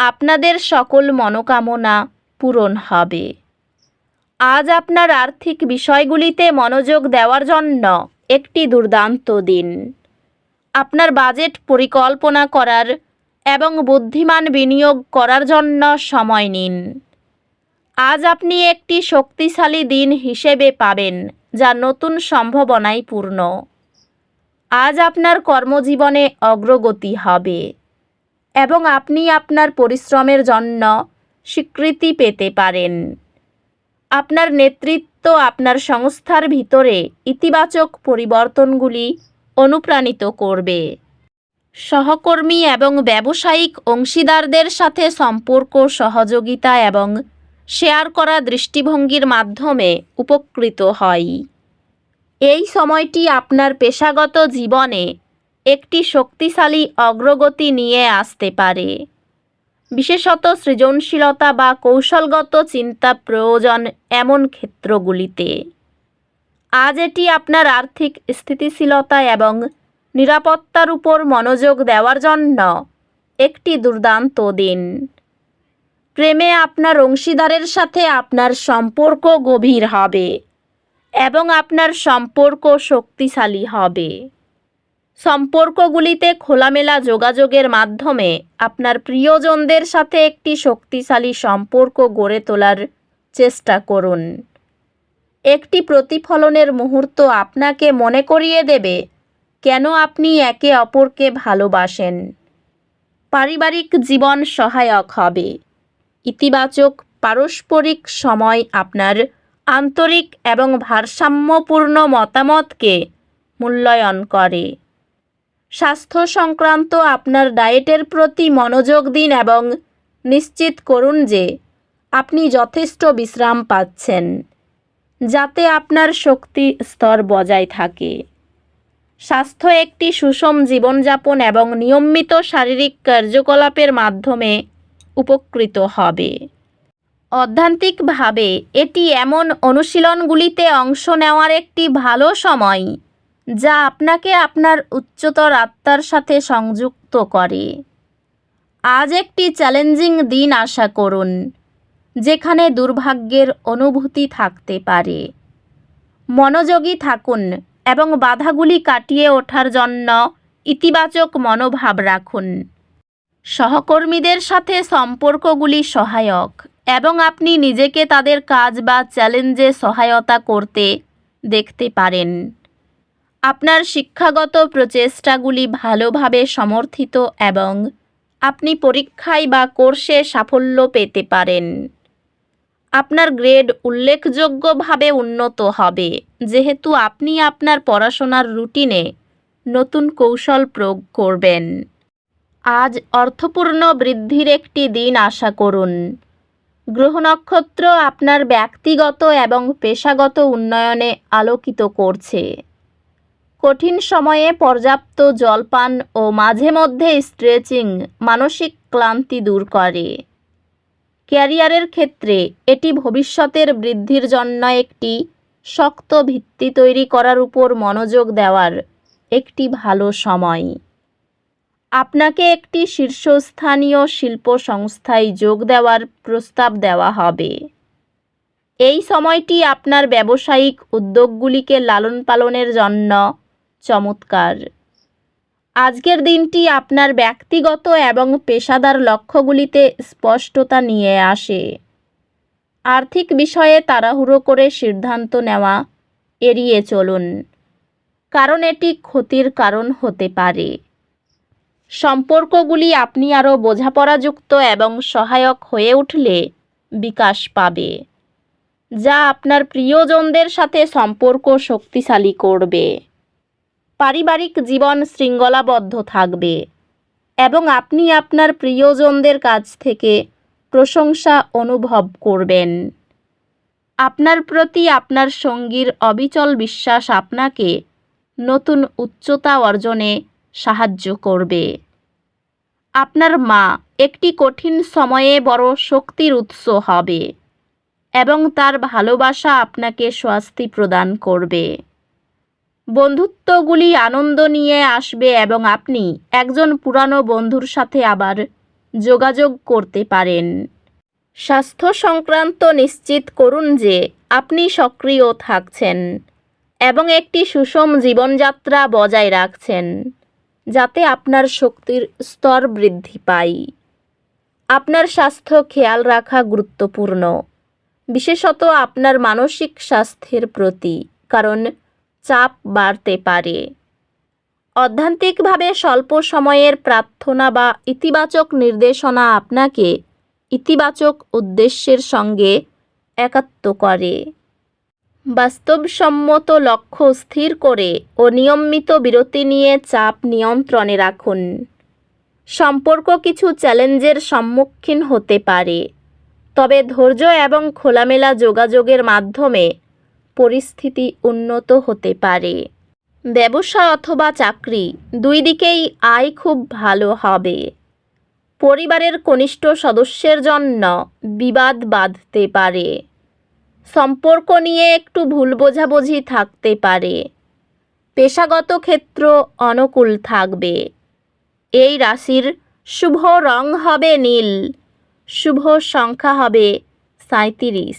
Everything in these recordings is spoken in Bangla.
আপনাদের সকল মনোকামনা পূরণ হবে। আজ আপনার আর্থিক বিষয়গুলিতে মনোযোগ দেওয়ার জন্য একটি দুর্দান্ত দিন। আপনার বাজেট পরিকল্পনা করার এবং বুদ্ধিমান বিনিয়োগ করার জন্য সময় নিন। আজ আপনি একটি শক্তিশালী দিন হিসেবে পাবেন, যা নতুন সম্ভাবনায় পূর্ণ। আজ আপনার কর্মজীবনে অগ্রগতি হবে। এবং আপনি আপনার পরিশ্রমের জন্য স্বীকৃতি পেতে পারেন। আপনার নেতৃত্ব আপনার সংস্থার ভিতরে ইতিবাচক পরিবর্তনগুলি অনুপ্রাণিত করবে। সহকর্মী এবং ব্যবসায়িক অংশীদারদের সাথে সম্পর্ক, সহযোগিতা এবং শেয়ার করা দৃষ্টিভঙ্গির মাধ্যমে উপকৃত হয়। এই সময়টি আপনার পেশাগত জীবনে একটি শক্তিশালী অগ্রগতি নিয়ে আসতে পারে। বিশেষত সৃজনশীলতা বা কৌশলগত চিন্তা প্রয়োজন এমন ক্ষেত্রগুলিতে। আজ এটি আপনার আর্থিক স্থিতিশীলতা এবং নিরাপত্তার উপর মনোযোগ দেওয়ার জন্য একটি দুর্দান্ত দিন। প্রেমে আপনার অংশীদারের সাথে আপনার সম্পর্ক গভীর হবে এবং আপনার সম্পর্ক শক্তিশালী হবে। সম্পর্কগুলিতে খোলামেলা যোগাযোগের মাধ্যমে আপনার প্রিয়জনদের সাথে একটি শক্তিশালী সম্পর্ক গড়ে তোলার চেষ্টা করুন। একটি প্রতিফলনের মুহূর্ত আপনাকে মনে করিয়ে দেবে, কেন আপনি একে অপরকে ভালোবাসেন। পারিবারিক জীবন সহায়ক হবে। ইতিবাচক পারস্পরিক সময় আপনার আন্তরিক এবং ভারসাম্যপূর্ণ মতামতকে মূল্যায়ন করে। স্বাস্থ্য সংক্রান্ত আপনার ডায়েটের প্রতি মনোযোগ দিন এবং নিশ্চিত করুন যে আপনি যথেষ্ট বিশ্রাম পাচ্ছেন, যাতে আপনার শক্তি স্তর বজায় থাকে। স্বাস্থ্য একটি সুষম জীবনযাপন এবং নিয়মিত শারীরিক কার্যকলাপের মাধ্যমে উপকৃত হবে। অধ্যান্তিকভাবে, এটি এমন অনুশীলনগুলিতে অংশ নেওয়ার একটি ভালো সময় যা আপনাকে আপনার উচ্চতর আত্মার সাথে সংযুক্ত করে। আজ একটি চ্যালেঞ্জিং দিন আশা করুন, যেখানে দুর্ভাগ্যের অনুভূতি থাকতে পারে। মনোযোগী থাকুন এবং বাধাগুলি কাটিয়ে ওঠার জন্য ইতিবাচক মনোভাব রাখুন। সহকর্মীদের সাথে সম্পর্কগুলি সহায়ক এবং আপনি নিজেকে তাদের কাজ বা চ্যালেঞ্জে সহায়তা করতে দেখতে পারেন। আপনার শিক্ষাগত প্রচেষ্টাগুলি ভালোভাবে সমর্থিত এবং আপনি পরীক্ষায় বা কোর্সে সাফল্য পেতে পারেন। আপনার গ্রেড উল্লেখযোগ্যভাবে উন্নত হবে, যেহেতু আপনি আপনার পড়াশোনার রুটিনে নতুন কৌশল প্রয়োগ করবেন। আজ অর্থপূর্ণ বৃদ্ধির একটি দিন আশা করুন। গ্রহ নক্ষত্র আপনার ব্যক্তিগত এবং পেশাগত উন্নয়নে আলোকিত করছে। কঠিন সময়ে পর্যাপ্ত জলপান ও মাঝে মধ্যে স্ট্রেচিং মানসিক ক্লান্তি দূর করে। ক্যারিয়ারের ক্ষেত্রে এটি ভবিষ্যতের বৃদ্ধির জন্য একটি শক্ত ভিত্তি তৈরি করার উপর মনোযোগ দেওয়ার একটি ভালো সময়। আপনাকে একটি শীর্ষস্থানীয় শিল্প সংস্থায় যোগ দেওয়ার প্রস্তাব দেওয়া হবে। এই সময়টি আপনার ব্যবসায়িক উদ্যোগগুলিকে লালন পালনের জন্য চমৎকার। আজকের দিনটি আপনার ব্যক্তিগত এবং পেশাদার লক্ষ্যগুলিতে স্পষ্টতা নিয়ে আসে। আর্থিক বিষয়ে তাড়াহুড়ো করে সিদ্ধান্ত নেওয়া, এড়িয়ে চলুন। কারণ এটি ক্ষতির কারণ হতে পারে। সম্পর্কগুলি আপনি আরও বোঝাপড়াযুক্ত এবং সহায়ক হয়ে উঠলে বিকাশ পাবে, যা আপনার প্রিয়জনদের সাথে সম্পর্ক শক্তিশালী করবে। পারিবারিক জীবন শৃঙ্খলাবদ্ধ থাকবে এবং আপনি আপনার প্রিয়জনদের কাছ থেকে প্রশংসা অনুভব করবেন। আপনার প্রতি আপনার সঙ্গীর অবিচল বিশ্বাস আপনাকে নতুন উচ্চতা অর্জনে সাহায্য করবে। আপনার মা একটি কঠিন সময়ে বড় শক্তির উৎস হবে এবং তার ভালোবাসা আপনাকে স্বস্তি প্রদান করবে। বন্ধুত্বগুলি আনন্দ নিয়ে আসবে এবং আপনি একজন পুরানো বন্ধুর সাথে আবার যোগাযোগ করতে পারেন। স্বাস্থ্য সংক্রান্ত নিশ্চিত করুন যে আপনি সক্রিয় থাকছেন এবং একটি সুষম জীবনযাত্রা বজায় রাখছেন যাতে আপনার শক্তির স্তর বৃদ্ধি পায়। আপনার স্বাস্থ্য খেয়াল রাখা গুরুত্বপূর্ণ, বিশেষত আপনার মানসিক স্বাস্থ্যের প্রতি, কারণ চাপ বাড়তে পারে। অধ্যান্তিকভাবে স্বল্প সময়ের প্রার্থনা বা ইতিবাচক নির্দেশনা আপনাকে ইতিবাচক উদ্দেশ্যের সঙ্গে একাত্ম করে। বাস্তবসম্মত লক্ষ্য স্থির করে ও নিয়মিত বিরতি নিয়ে চাপ নিয়ন্ত্রণে রাখুন। সম্পর্ক কিছু চ্যালেঞ্জের সম্মুখীন হতে পারে। তবে ধৈর্য এবং খোলামেলা যোগাযোগের মাধ্যমে পরিস্থিতি উন্নত হতে পারে। ব্যবসা অথবা চাকরি দুই দিকেই আয় খুব ভালো হবে। পরিবারের কনিষ্ঠ সদস্যের জন্য বিবাদ বাঁধতে পারে। সম্পর্ক নিয়ে একটু ভুল বোঝাবুঝি থাকতে পারে। পেশাগত ক্ষেত্র অনুকূল থাকবে। এই রাশির শুভ রং হবে নীল, শুভ সংখ্যা হবে সাঁত্রিশ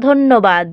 ধন্যবাদ।